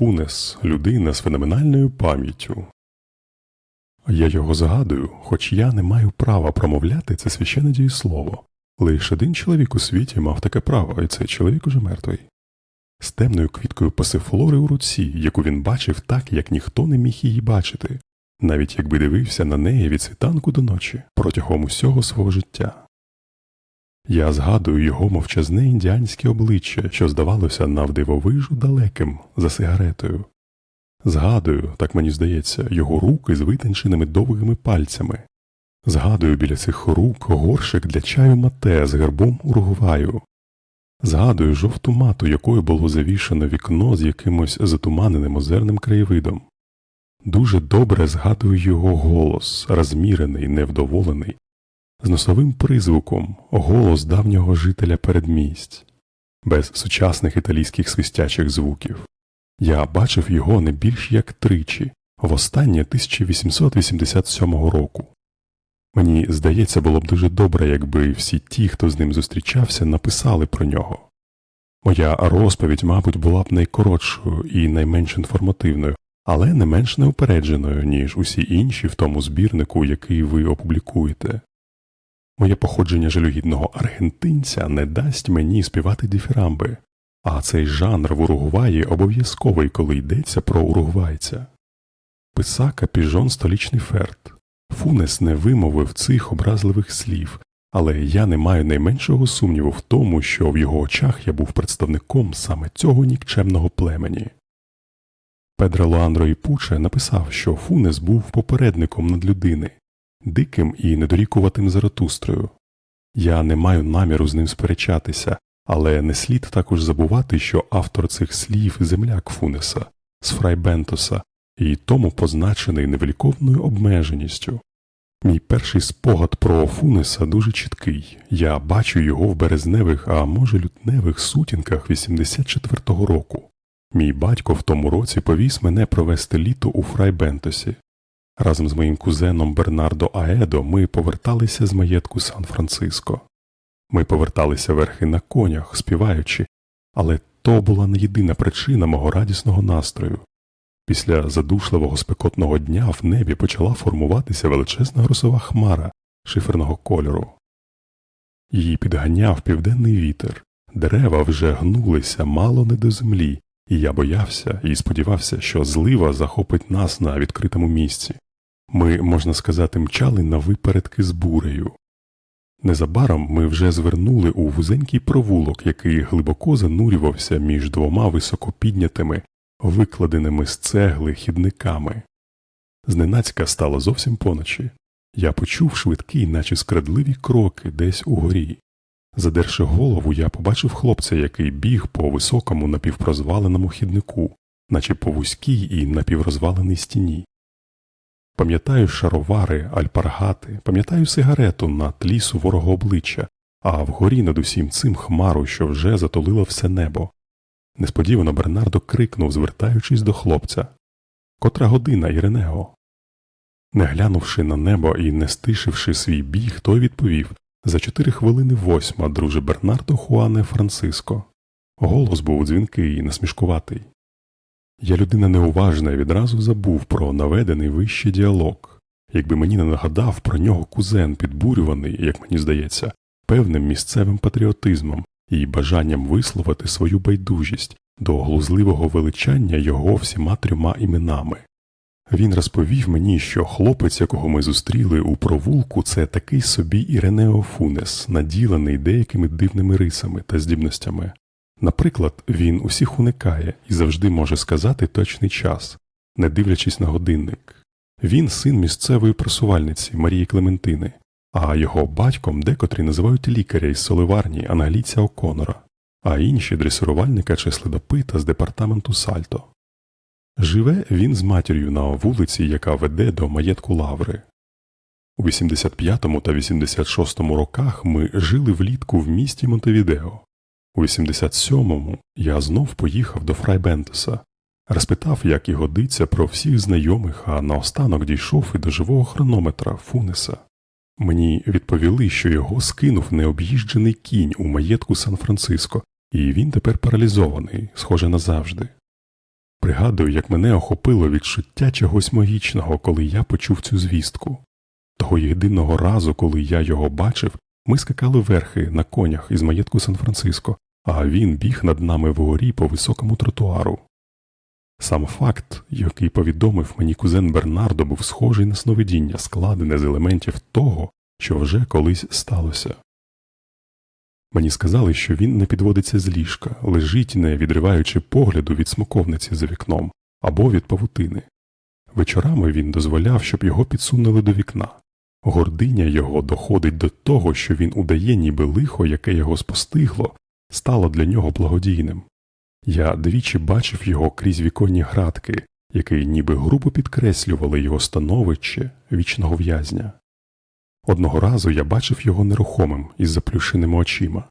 Фунес людина з феноменальною пам'яттю. Я його згадую, хоч я не маю права промовляти це священне дієслово. Лише один чоловік у світі мав таке право, і цей чоловік уже мертвий. З темною квіткою пасифлори у руці, яку він бачив так, як ніхто не міг її бачити, навіть якби дивився на неї від світанку до ночі протягом усього свого життя. Я згадую його мовчазне індіанське обличчя, що здавалося навдивовижу далеким за сигаретою. Згадую, так мені здається, його руки з витонченими довгими пальцями. Згадую біля цих рук горшик для чаю мате з гербом Уругваю. Згадую жовту мату, якою було завішано вікно з якимось затуманеним озерним краєвидом. Дуже добре згадую його голос, розмірений, невдоволений, з носовим призвуком, голос давнього жителя передмість, без сучасних італійських свистячих звуків. Я бачив його не більш як тричі, востаннє 1887 року. Мені здається, було б дуже добре, якби всі ті, хто з ним зустрічався, написали про нього. Моя розповідь, мабуть, була б найкоротшою і найменш інформативною, але не менш неупередженою, ніж усі інші в тому збірнику, який ви опублікуєте. Моє походження жалюгідного аргентинця не дасть мені співати діфірамби, а цей жанр в Уругваї обов'язковий, коли йдеться про уругвайця. Писака піжон столічний ферт. Фунес не вимовив цих образливих слів, але я не маю найменшого сумніву в тому, що в його очах я був представником саме цього нікчемного племені. Педро Луандро і Пуче написав, що Фунес був попередником надлюдини, диким і недорікуватим Заратустрою. Я не маю наміру з ним сперечатися, але не слід також забувати, що автор цих слів земляк Фунеса з Фрайбентоса і тому позначений невеликовною обмеженістю. Мій перший спогад про Фунеса дуже чіткий. Я бачу його в березневих, а може лютневих сутінках 84-го року. Мій батько в тому році повіз мене провести літо у Фрайбентосі. Разом з моїм кузеном Бернардо Аедо ми поверталися з маєтку Сан-Франциско. Ми поверталися верхи на конях, співаючи, але то була не єдина причина мого радісного настрою. Після задушливого спекотного дня в небі почала формуватися величезна грозова хмара шиферного кольору. Її підганяв південний вітер, дерева вже гнулися мало не до землі, і я боявся і сподівався, що злива захопить нас на відкритому місці. Ми, можна сказати, мчали на випередки з бурею. Незабаром ми вже звернули у вузенький провулок, який глибоко занурювався між двома високопіднятими, викладеними з цегли хідниками. Зненацька стало зовсім поночі. Я почув швидкі, наче скрадливі кроки десь угорі. Задерши голову, я побачив хлопця, який біг по високому напівпрозваленому хіднику, наче по вузькій і напіврозваленій стіні. Пам'ятаю шаровари, альпаргати, пам'ятаю сигарету на тлі суворого обличчя, а вгорі над усім цим хмару, що вже затулило все небо. Несподівано Бернардо крикнув, звертаючись до хлопця Котра година, Іренео? Не глянувши на небо і не стишивши свій біг, той відповів за чотири хвилини восьма, друже Бернардо Хуане Франциско. Голос був дзвінкий і насмішкуватий. Я людина неуважна і відразу забув про наведений вище діалог. Якби мені не нагадав про нього кузен, підбурюваний, як мені здається, певним місцевим патріотизмом і бажанням висловити свою байдужість до глузливого величання його всіма трьома іменами. Він розповів мені, що хлопець, якого ми зустріли у провулку, це такий собі Іренео Фунес, наділений деякими дивними рисами та здібностями. Наприклад, він усіх уникає і завжди може сказати точний час, не дивлячись на годинник. Він син місцевої просувальниці Марії Клементини, а його батьком декотрі називають лікаря із соливарні англійця Оконора, а інші дресирувальника чи слідопита з департаменту Сальто. Живе він з матір'ю на вулиці, яка веде до маєтку Лаври. У 85 та 86 роках ми жили влітку в місті Монтевідео. У 87-му я знов поїхав до Фрайбентеса, розпитав, як і годиться про всіх знайомих, а наостанок дійшов і до живого хронометра Фунеса. Мені відповіли, що його скинув необ'їжджений кінь у маєтку Сан-Франциско, і він тепер паралізований, схоже назавжди. Пригадую, як мене охопило відчуття чогось магічного, коли я почув цю звістку. Того єдиного разу, коли я його бачив, ми скакали верхи на конях із маєтку Сан-Франциско, а він біг над нами вгорі по високому тротуару. Сам факт, який повідомив мені кузен Бернардо, був схожий на сновидіння, складене з елементів того, що вже колись сталося. Мені сказали, що він не підводиться з ліжка, лежить, не відриваючи погляду від смоковниці за вікном або від павутини. Вечорами він дозволяв, щоб його підсунули до вікна. Гординя його доходить до того, що він удає, ніби лихо, яке його спостигло, стало для нього благодійним. Я двічі бачив його крізь віконні градки, які ніби грубо підкреслювали його становище вічного в'язня. Одного разу я бачив його нерухомим із заплющеними очима.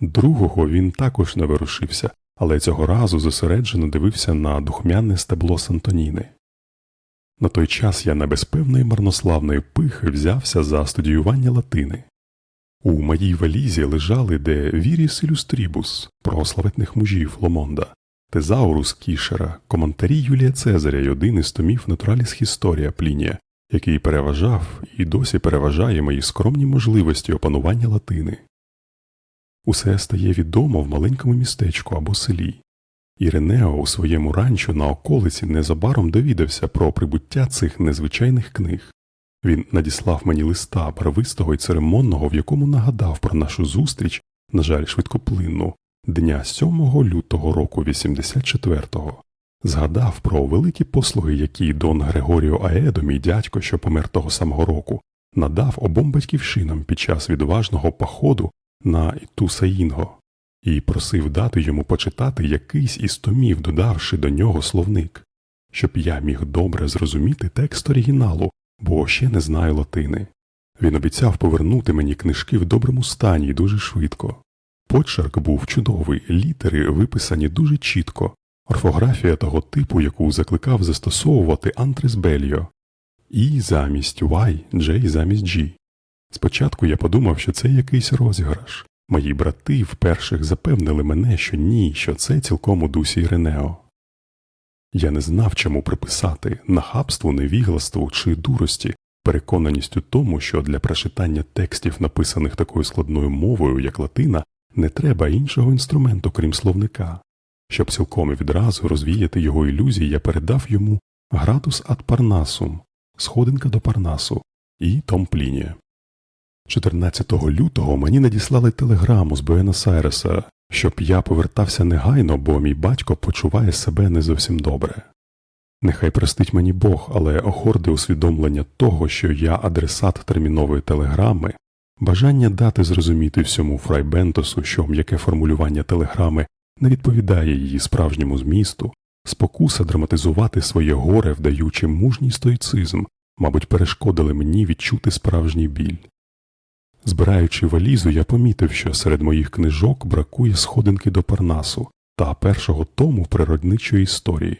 Другого він також не вирушився, але цього разу зосереджено дивився на духмяне стебло Сантоніни. На той час я не без певної марнославної пихи взявся за студіювання латини. У моїй валізі лежали де Віріс Ілюстрібус про славетних мужів Ломонда, Тезаурус Кішера, коментарі Юлія Цезаря й один із томів Натураліс Історія Плінія, який переважав і досі переважає мої скромні можливості опанування латини. Усе стає відомо в маленькому містечку або селі. Іренео у своєму ранчо на околиці незабаром довідався про прибуття цих незвичайних книг. Він надіслав мені листа барвистого й церемонного, в якому нагадав про нашу зустріч, на жаль, швидкоплинну, дня 7 лютого року 84-го. Згадав про великі послуги, які Дон Грегоріо Аедо, мій дядько, що помер того самого року, надав обом батьківщинам під час відважного походу на Ітусаїнго і просив дати йому почитати якийсь із томів, додавши до нього словник, щоб я міг добре зрозуміти текст оригіналу, бо ще не знаю латини. Він обіцяв повернути мені книжки в доброму стані дуже швидко. Почерк був чудовий, літери виписані дуже чітко, орфографія того типу, яку закликав застосовувати Антрес Бельо, І замість Y, J замість G. Спочатку я подумав, що це якийсь розіграш. Мої брати вперше запевнили мене, що ні, що це цілком у дусі Іренео. Я не знав, чому приписати нахабству, невігластву чи дурості, переконаність у тому, що для прочитання текстів, написаних такою складною мовою, як латина, не треба іншого інструменту, крім словника. Щоб цілком і відразу розвіяти його ілюзії, я передав йому градус ад Парнасум, сходинка до Парнасу і Том Плінія. 14 лютого мені надіслали телеграму з Буенос-Айреса, щоб я повертався негайно, бо мій батько почуває себе не зовсім добре. Нехай простить мені Бог, але охорде усвідомлення того, що я адресат термінової телеграми, бажання дати зрозуміти всьому Фрайбентосу, що м'яке формулювання телеграми не відповідає її справжньому змісту, спокуса драматизувати своє горе, вдаючи мужній стоїцизм, мабуть, перешкодили мені відчути справжній біль. Збираючи валізу, я помітив, що серед моїх книжок бракує сходинки до Парнасу та першого тому природничої історії.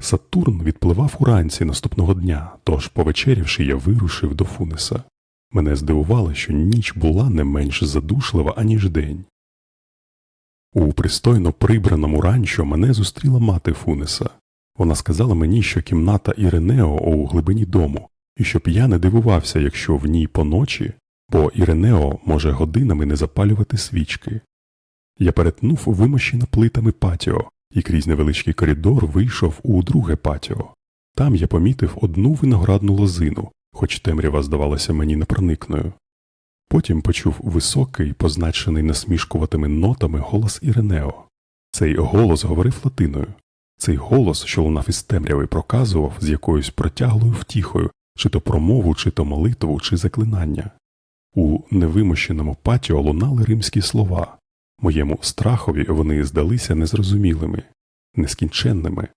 Сатурн відпливав уранці наступного дня, тож, повечерявши, я вирушив до Фунеса. Мене здивувало, що ніч була не менш задушлива, аніж день. У пристойно прибраному ранчо мене зустріла мати Фунеса. Вона сказала мені, що кімната Іренео у глибині дому, і щоб я не дивувався, якщо в ній поночі бо Іренео може годинами не запалювати свічки. Я перетнув вимощене плитами патіо і крізь невеличкий коридор вийшов у друге патіо. Там я помітив одну виноградну лозину, хоч темрява здавалася мені непроникною. Потім почув високий, позначений насмішкуватими нотами голос Іренео. Цей голос говорив латиною. Цей голос, що лунав із темряви, проказував з якоюсь протяглою втіхою, чи то промову, чи то молитву, чи заклинання. У невимощеному патіо лунали римські слова, моєму страхові вони здалися незрозумілими, нескінченними.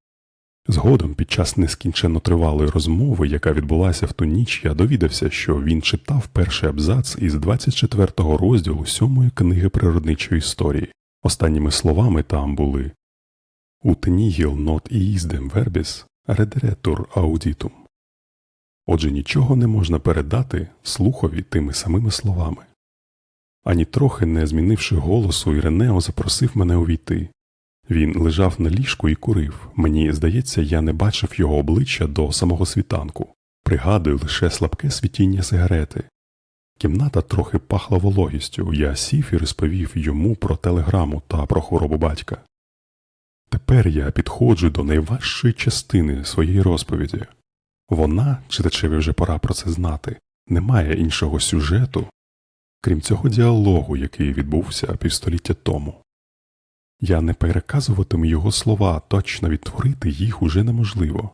Згодом, під час нескінченно тривалої розмови, яка відбулася в ту ніч, я довідався, що він читав перший абзац із 24-го розділу сьомої книги природничої історії. Останніми словами там були Ut nihil not iisdem verbis rederetur auditum. Отже, нічого не можна передати слухові тими самими словами. Ані трохи не змінивши голосу, Іренео запросив мене увійти. Він лежав на ліжку і курив. Мені здається, я не бачив його обличчя до самого світанку. Пригадую лише слабке світіння сигарети. Кімната трохи пахла вологістю. Я сів і розповів йому про телеграму та про хворобу батька. Тепер я підходжу до найважчої частини своєї розповіді. Вона, читачеві вже пора про це знати, не має іншого сюжету, крім цього діалогу, який відбувся півстоліття тому. Я не переказуватиму його слова, точно відтворити їх уже неможливо.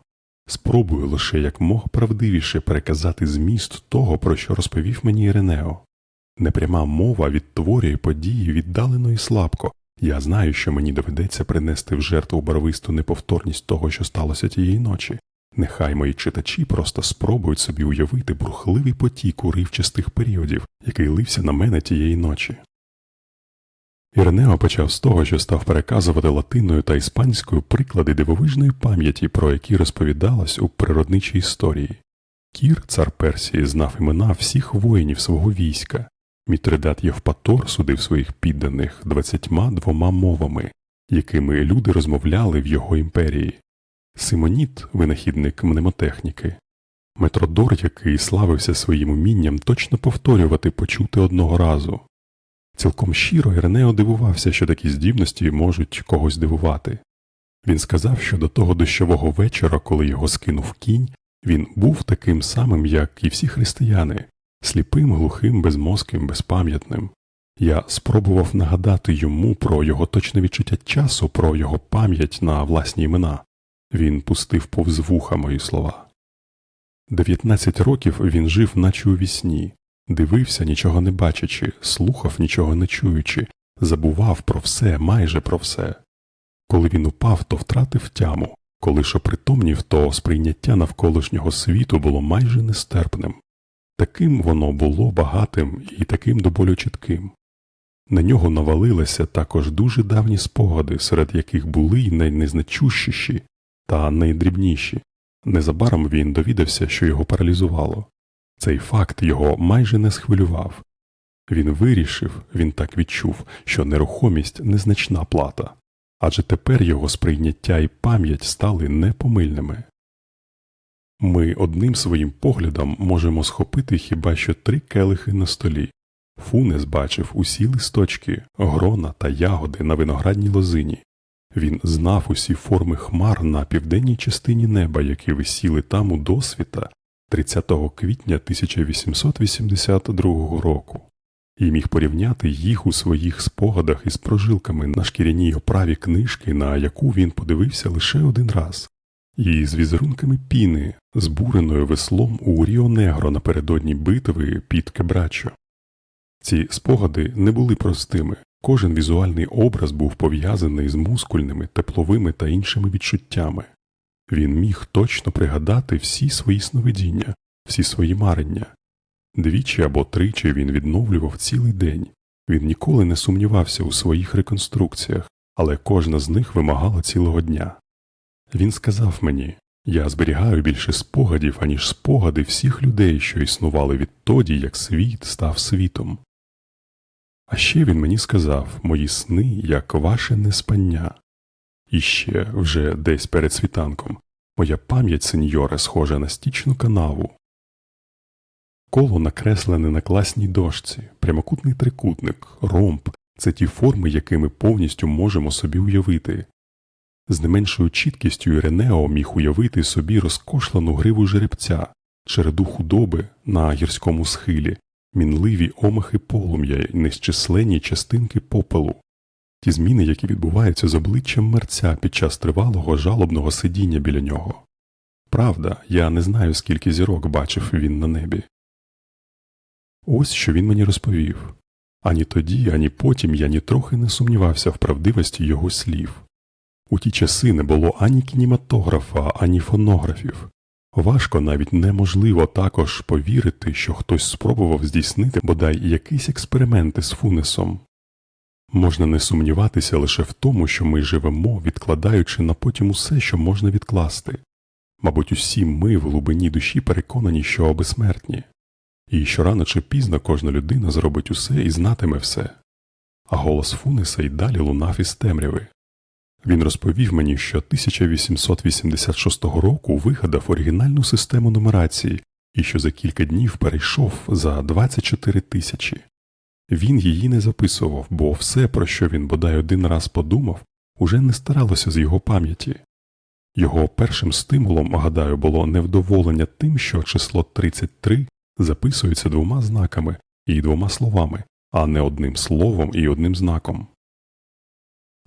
Спробую лише якмога правдивіше переказати зміст того, про що розповів мені Іренео. Непряма мова відтворює події віддалено і слабко. Я знаю, що мені доведеться принести в жертву барвисту неповторність того, що сталося тієї ночі. Нехай мої читачі просто спробують собі уявити бурхливий потік уривчастих періодів, який лився на мене тієї ночі. Ірнео почав з того, що став переказувати латиною та іспанською приклади дивовижної пам'яті, про які розповідалось у природничій історії. Кір, цар Персії, знав імена всіх воїнів свого війська. Мітридат Євпатор судив своїх підданих двадцятьма двома мовами, якими люди розмовляли в його імперії. Симоніт, винахідник мнемотехніки, Метродор, який славився своїм умінням точно повторювати почути одного разу. Цілком щиро Ірнео дивувався, що такі здібності можуть когось дивувати. Він сказав, що до того дощового вечора, коли його скинув кінь, він був таким самим, як і всі християни, сліпим, глухим, безмозким, безпам'ятним. Я спробував нагадати йому про його точне відчуття часу, про його пам'ять на власні імена. Він пустив повз вуха мої слова. Дев'ятнадцять років він жив, наче у вісні, дивився, нічого не бачачи, слухав, нічого не чуючи, забував про все, майже про все. Коли він упав, то втратив тяму, коли ж опритомнів, то сприйняття навколишнього світу було майже нестерпним. Таким воно було багатим і таким до болю чітким. На нього навалилися також дуже давні спогади, серед яких були й найнезначущіші та найдрібніші. Незабаром він довідався, що його паралізувало. Цей факт його майже не схвилював. Він вирішив, він так відчув, що нерухомість незначна плата, адже тепер його сприйняття і пам'ять стали непомильними. Ми одним своїм поглядом можемо схопити хіба що три келихи на столі. Фунес бачив усі листочки, грона та ягоди на виноградній лозині. Він знав усі форми хмар на південній частині неба, які висіли там у досвіта 30 квітня 1882 року, і міг порівняти їх у своїх спогадах із прожилками на шкіряній оправі книжки, на яку він подивився лише один раз, і з візерунками піни, збуреною веслом у Ріо Негро напередодні битви під Кебрачо. Ці спогади не були простими, кожен візуальний образ був пов'язаний з мускульними, тепловими та іншими відчуттями. Він міг точно пригадати всі свої сновидіння, всі свої марення. Двічі або тричі він відновлював цілий день, він ніколи не сумнівався у своїх реконструкціях, але кожна з них вимагала цілого дня. Він сказав мені я зберігаю більше спогадів, аніж спогади всіх людей, що існували відтоді, як світ став світом. А ще він мені сказав мої сни, як ваше неспання. І ще, вже десь перед світанком, моя пам'ять, сеньоре, схожа на стічну канаву. Коло накреслене на класній дошці, прямокутний трикутник, ромб це ті форми, які ми повністю можемо собі уявити. З не меншою чіткістю Іренео міг уявити собі розкошлену гриву жеребця, череду худоби на гірському схилі, мінливі омахи полум'я й незчисленні частинки попелу, ті зміни, які відбуваються з обличчям мерця під час тривалого жалобного сидіння біля нього. Правда, я не знаю, скільки зірок бачив він на небі. Ось що він мені розповів. Ані тоді, ані потім я нітрохи не сумнівався в правдивості його слів. У ті часи не було ані кінематографа, ані фонографів. Важко навіть неможливо також повірити, що хтось спробував здійснити бодай якийсь експеримент із фунесом. Можна не сумніватися лише в тому, що ми живемо, відкладаючи на потім усе, що можна відкласти. Мабуть, усі ми в глибині душі переконані, що безсмертні, і що рано чи пізно кожна людина зробить усе і знатиме все. А голос Фунеса й далі лунав із темряви. Він розповів мені, що 1886 року вигадав оригінальну систему нумерації і що за кілька днів перейшов за 24 тисячі. Він її не записував, бо все, про що він бодай один раз подумав, уже не старалося з його пам'яті. Його першим стимулом, гадаю, було невдоволення тим, що число 33 записується двома знаками і двома словами, а не одним словом і одним знаком.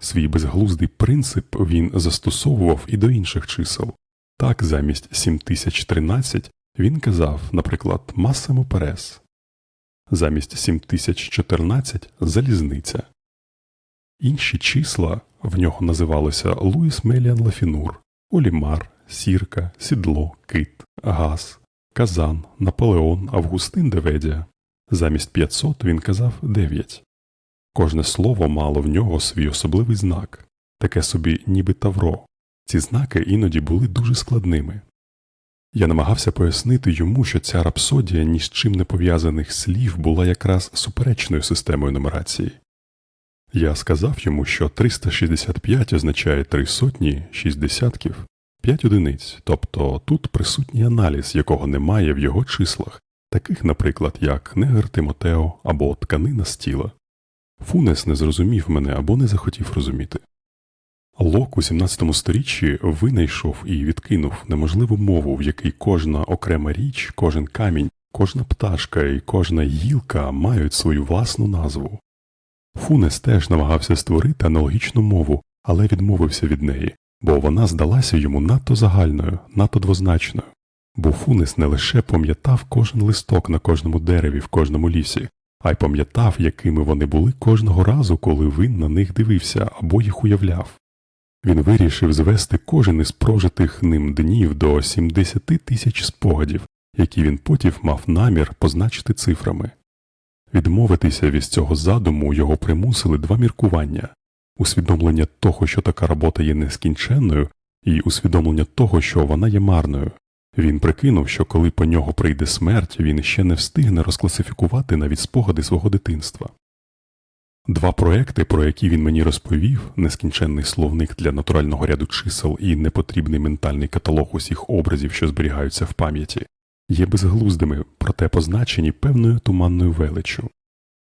Свій безглуздий принцип він застосовував і до інших чисел. Так, замість 7013 він казав, наприклад, Масимо Перес, замість 7014 залізниця. Інші числа в нього називалися Луїс Меліан Лафінур, Олімар, Сірка, Сідло, Кит, Газ, Казан, Наполеон, Августин Деведія. Замість 500 він казав 9. Кожне слово мало в нього свій особливий знак, таке собі ніби тавро. Ці знаки іноді були дуже складними. Я намагався пояснити йому, що ця рапсодія ні з чим не пов'язаних слів була якраз суперечною системою нумерації. Я сказав йому, що 365 означає три сотні, шість десятків, п'ять одиниць, тобто тут присутній аналіз, якого немає в його числах, таких, наприклад, як негр Тимотео або тканина з тіла. Фунес не зрозумів мене або не захотів розуміти. Лок у 17 сторіччі винайшов і відкинув неможливу мову, в якій кожна окрема річ, кожен камінь, кожна пташка і кожна гілка мають свою власну назву. Фунес теж намагався створити аналогічну мову, але відмовився від неї, бо вона здалася йому надто загальною, надто двозначною. Бо Фунес не лише пам'ятав кожен листок на кожному дереві в кожному лісі, а й пам'ятав, якими вони були кожного разу, коли він на них дивився або їх уявляв. Він вирішив звести кожен із прожитих ним днів до 70 тисяч спогадів, які він потім мав намір позначити цифрами. Відмовитися від цього задуму його примусили два міркування усвідомлення того, що така робота є нескінченною, і усвідомлення того, що вона є марною. Він прикинув, що коли по нього прийде смерть, він ще не встигне розкласифікувати навіть спогади свого дитинства. Два проекти, про які він мені розповів нескінченний словник для натурального ряду чисел і непотрібний ментальний каталог усіх образів, що зберігаються в пам'яті, є безглуздими, проте позначені певною туманною величчю.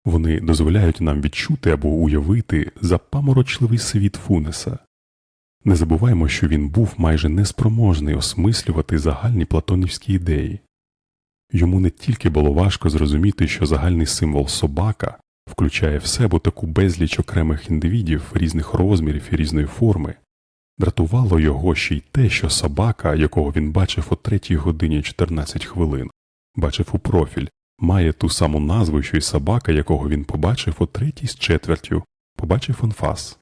Вони дозволяють нам відчути або уявити запаморочливий світ Фунеса. Не забуваймо, що він був майже неспроможний осмислювати загальні платонівські ідеї. Йому не тільки було важко зрозуміти, що загальний символ собака включає в себе таку безліч окремих індивідів різних розмірів і різної форми, дратувало його ще й те, що собака, якого він бачив о 3 годині 14 хвилин, бачив у профіль, має ту саму назву, що й собака, якого він побачив о третій з четвертю, побачив анфас.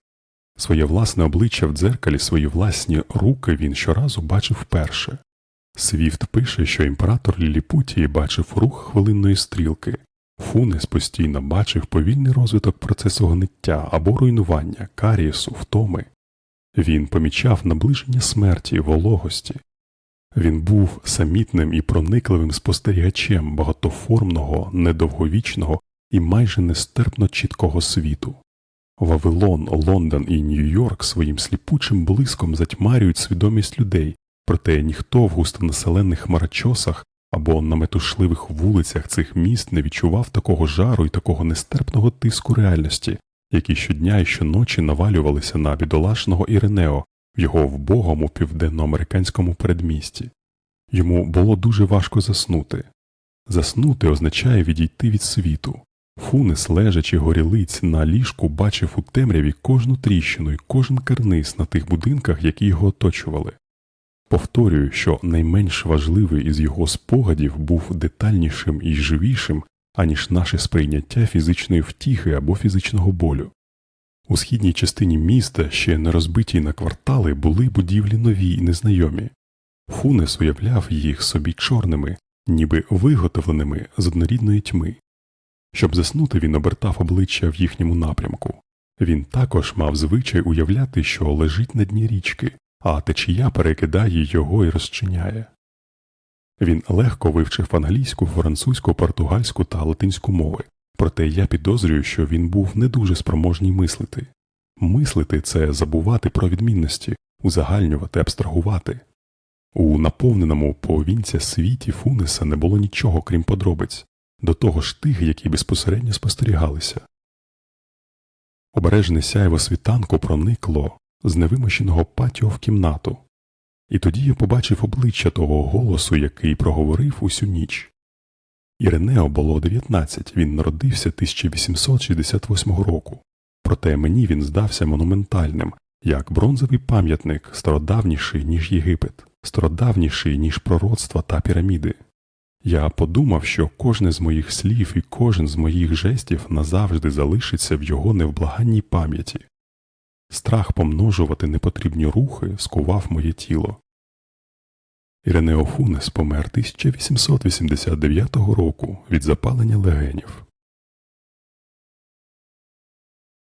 Своє власне обличчя в дзеркалі, свої власні руки він щоразу бачив вперше. Свіфт пише, що імператор Ліліпутії бачив рух хвилинної стрілки, Фунес постійно бачив повільний розвиток процесу гниття або руйнування, карієсу, втоми. Він помічав наближення смерті, вологості. Він був самітним і проникливим спостерігачем багатоформного, недовговічного і майже нестерпно чіткого світу. Вавилон, Лондон і Нью-Йорк своїм сліпучим блиском затьмарюють свідомість людей, проте ніхто в густонаселених хмарочосах або на метушливих вулицях цих міст не відчував такого жару і такого нестерпного тиску реальності, які щодня і щоночі навалювалися на бідолашного Іренео в його вбогому південноамериканському передмісті. Йому було дуже важко заснути. Заснути означає відійти від світу. Фунес, лежачи горілиць на ліжку, бачив у темряві кожну тріщину і кожен карниз на тих будинках, які його оточували. Повторюю, що найменш важливий із його спогадів був детальнішим і живішим, аніж наше сприйняття фізичної втіхи або фізичного болю. У східній частині міста, ще не розбитій на квартали, були будівлі нові і незнайомі. Фунес уявляв їх собі чорними, ніби виготовленими з однорідної тьми. Щоб заснути, він обертав обличчя в їхньому напрямку. Він також мав звичай уявляти, що лежить на дні річки, а течія перекидає його і розчиняє. Він легко вивчив англійську, французьку, португальську та латинську мови, проте я підозрюю, що він був не дуже спроможний мислити. Мислити це забувати про відмінності, узагальнювати, абстрагувати. У наповненому повінця світі Фунеса не було нічого, крім подробиць, до того ж тих, які безпосередньо спостерігалися. Обережне сяйво світанку проникло з невимощеного патіо в кімнату, і тоді я побачив обличчя того голосу, який проговорив усю ніч. Іренео було 19, він народився 1868 року, проте мені він здався монументальним, як бронзовий пам'ятник, стародавніший, ніж Єгипет, стародавніший, ніж пророцтва та піраміди. Я подумав, що кожне з моїх слів і кожен з моїх жестів назавжди залишиться в його невблаганній пам'яті. Страх помножувати непотрібні рухи скував моє тіло. Іренеофунес помер 1889 року від запалення легенів.